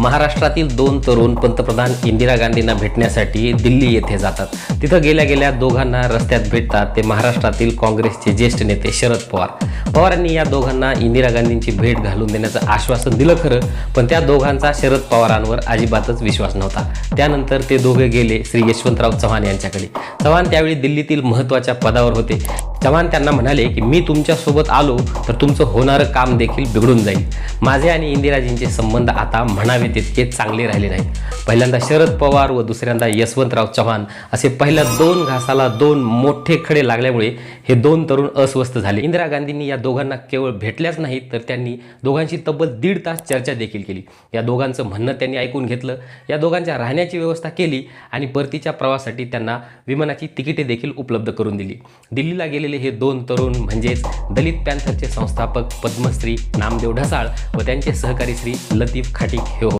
महाराष्ट्रातील दोन तरुण पंतप्रधान इंदिरा गांधींना भेटण्यासाठी दिल्ली येथे जातात. तिथं गेल्या गेल्या दोघांना रस्त्यात भेटतात ते महाराष्ट्रातील काँग्रेसचे ज्येष्ठ नेते शरद पवार. पवारांनी या दोघांना इंदिरा गांधींची भेट घालून देण्याचं आश्वासन दिलं खरं पण त्या दोघांचा शरद पवारांवर अजिबातच विश्वास नव्हता. त्यानंतर ते दोघे गेले श्री यशवंतराव चव्हाण यांच्याकडे. चव्हाण त्यावेळी दिल्लीतील महत्त्वाच्या पदावर होते. चव्हाण त्यांना म्हणाले की मी तुमच्यासोबत आलो तर तुमचं होणारं काम देखील बिघडून जाईल. माझे आणि इंदिराजींचे संबंध आता म्हणावे तितके चांगले राहिले नाहीत. पहिल्यांदा शरद पवार व दुसऱ्यांदा यशवंतराव चव्हाण असे पहिल्या दोन घासाला दोन मोठे खडे लागल्यामुळे हे दोन तरुण अस्वस्थ झाले. इंदिरा गांधींनी या दोघांना केवळ भेटल्याच नाहीत तर त्यांनी दोघांशी तब्बल दीड तास चर्चा देखील केली. या दोघांचं म्हणणं त्यांनी ऐकून घेतलं. या दोघांच्या राहण्याची व्यवस्था केली आणि परतीच्या प्रवासासाठी त्यांना विमानाची तिकिटे देखील उपलब्ध करून दिली. दिल्लीला असलेले हे दोन तरुण म्हणजेच दलित पॅन्थरचे संस्थापक पद्मश्री नामदेव ढसाळ व त्यांचे सहकारी श्री लतीफ खाटीक हे